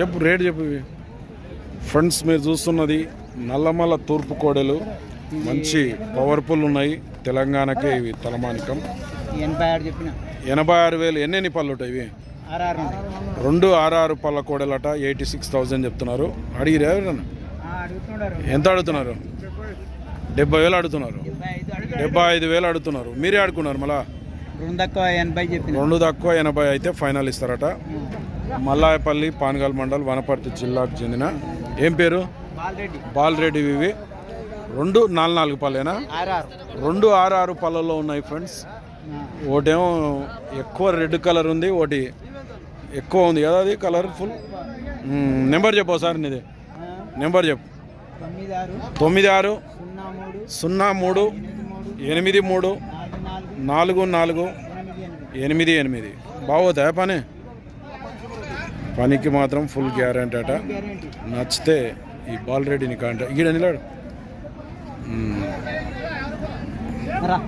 చెప్పు రేట్ చెప్పు. ఇవి. ఫ్రెండ్స్ మీరు చూస్తున్నది నల్లమల తూర్పు కోడెలు. మంచి పవర్ఫుల్ ఉన్నాయి. తెలంగాణకే ఇవి తలమానికం. ఎనభై ఆరు చెప్పిన. ఎనభై ఆరు వేలు ఎన్నెన్ని పళ్ళు ఉంటాయి ఇవి? ఆర్ఆర్ రెండు ఆరు ఆరు పళ్ళ కోడెలట ఎయిటీ సిక్స్ థౌజండ్ చెప్తున్నారు. అడిగిరా ఎవరన్నా ఎంత అడుగుతున్నారు? డెబ్బై వేలు అడుగుతున్నారు. డెబ్బై ఐదు వేలు అడుగుతున్నారు. మీరే ఆడుకున్నారు మళ్ళా? రెండు తక్కువ ఎనభై చెప్పిన. రెండు తక్కువ ఎనభై అయితే ఫైనల్ ఇస్తారట. మల్లాయపల్లి పానగల్ మండల్ వనపర్తి జిల్లాకు చెందిన ఏం పేరు? బాలరెడ్డి. ఇవి రెండు నాలుగు నాలుగు పళ్ళేనా? రెండు ఆరు ఆరు పళ్ళల్లో ఉన్నాయి ఫ్రెండ్స్. ఒకటేమో ఎక్కువ రెడ్ కలర్ ఉంది ఒకటి ఎక్కువ ఉంది. కదా అది కలర్ఫుల్. నెంబర్ చెప్పు ఒకసారి నీది. నెంబర్ చెప్పు. తొమ్మిది ఆరు సున్నా మూడు. ఎనిమిది మూడు. నాలుగు నాలుగు. ఎనిమిది ఎనిమిది. ఎనిమిది ఎనిమిది. బాగోతా పని? పనికి మాత్రం ఫుల్ గ్యారంటీ అట. నచ్చితే ఈ బాల్ రెడీని కాంట ఈడ నిలాడు రా.